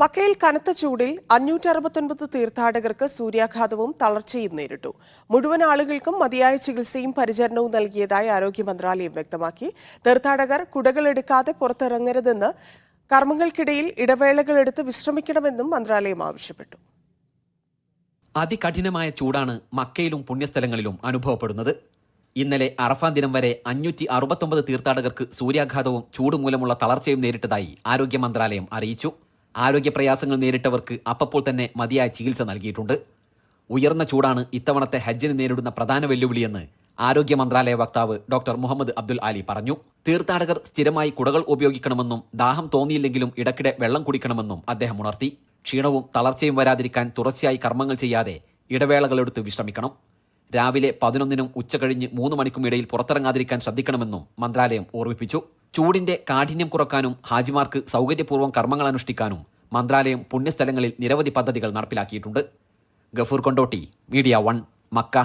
മക്കയിൽ കനത്ത ചൂടിൽ അഞ്ഞൂറ്റി അറുപത്തൊൻപത് തീർത്ഥാടകർക്ക് സൂര്യാഘാതവും തളർച്ചയും നേരിട്ടു. മുഴുവൻ ആളുകൾക്കും മതിയായ ചികിത്സയും പരിചരണവും നൽകിയതായി ആരോഗ്യ മന്ത്രാലയം വ്യക്തമാക്കി. തീർത്ഥാടകർ കുടകളെടുക്കാതെ പുറത്തിറങ്ങരുതെന്ന് കർമ്മങ്ങൾക്കിടയിൽ ഇടവേളകളെടുത്ത് വിശ്രമിക്കണമെന്നും മന്ത്രാലയം ആവശ്യപ്പെട്ടു. അതികഠിനമായ ചൂടാണ് മക്കയിലും പുണ്യസ്ഥലങ്ങളിലും അനുഭവപ്പെടുന്നത്. ഇന്നലെ അറഫാൻ ദിനം വരെ അഞ്ഞൂറ്റി അറുപത്തൊമ്പത് തീർത്ഥാടകർക്ക് സൂര്യാഘാതവും ചൂടുമൂലമുള്ള തളർച്ചയും നേരിട്ടതായി ആരോഗ്യ മന്ത്രാലയം അറിയിച്ചു. ആരോഗ്യ പ്രയാസങ്ങൾ നേരിട്ടവർക്ക് അപ്പോൾ തന്നെ മതിയായ ചികിത്സ നൽകിയിട്ടുണ്ട്. ഉയർന്ന ചൂടാണ് ഇത്തവണത്തെ ഹജ്ജിന് നേരിടുന്ന പ്രധാന വെല്ലുവിളിയെന്ന് ആരോഗ്യ മന്ത്രാലയ വക്താവ് ഡോക്ടർ മുഹമ്മദ് അബ്ദുൽ അലി പറഞ്ഞു. തീർത്ഥാടകർ സ്ഥിരമായി കുടകൾ ഉപയോഗിക്കണമെന്നും ദാഹം തോന്നിയില്ലെങ്കിലും ഇടയ്ക്കിടെ വെള്ളം കുടിക്കണമെന്നും അദ്ദേഹം ഉണർത്തി. ക്ഷീണവും തളർച്ചയും വരാതിരിക്കാൻ തുടർച്ചയായി കർമ്മങ്ങൾ ചെയ്യാതെ ഇടവേളകളെടുത്ത് വിശ്രമിക്കണം. രാവിലെ പതിനൊന്നിനും ഉച്ചകഴിഞ്ഞ് മൂന്ന് മണിക്കും ഇടയിൽ പുറത്തിറങ്ങാതിരിക്കാൻ ശ്രദ്ധിക്കണമെന്നും മന്ത്രാലയം ഓർമ്മിപ്പിച്ചു. ചൂടിന്റെ കാഠിന്യം കുറക്കാനും ഹാജിമാർക്ക് സൗകര്യപൂർവം കർമ്മങ്ങൾ അനുഷ്ഠിക്കാനും മന്ത്രാലയം പുണ്യസ്ഥലങ്ങളിൽ നിരവധി പദ്ധതികൾ നടപ്പിലാക്കിയിട്ടുണ്ട്. Gafoor Kondotty media one Mecca.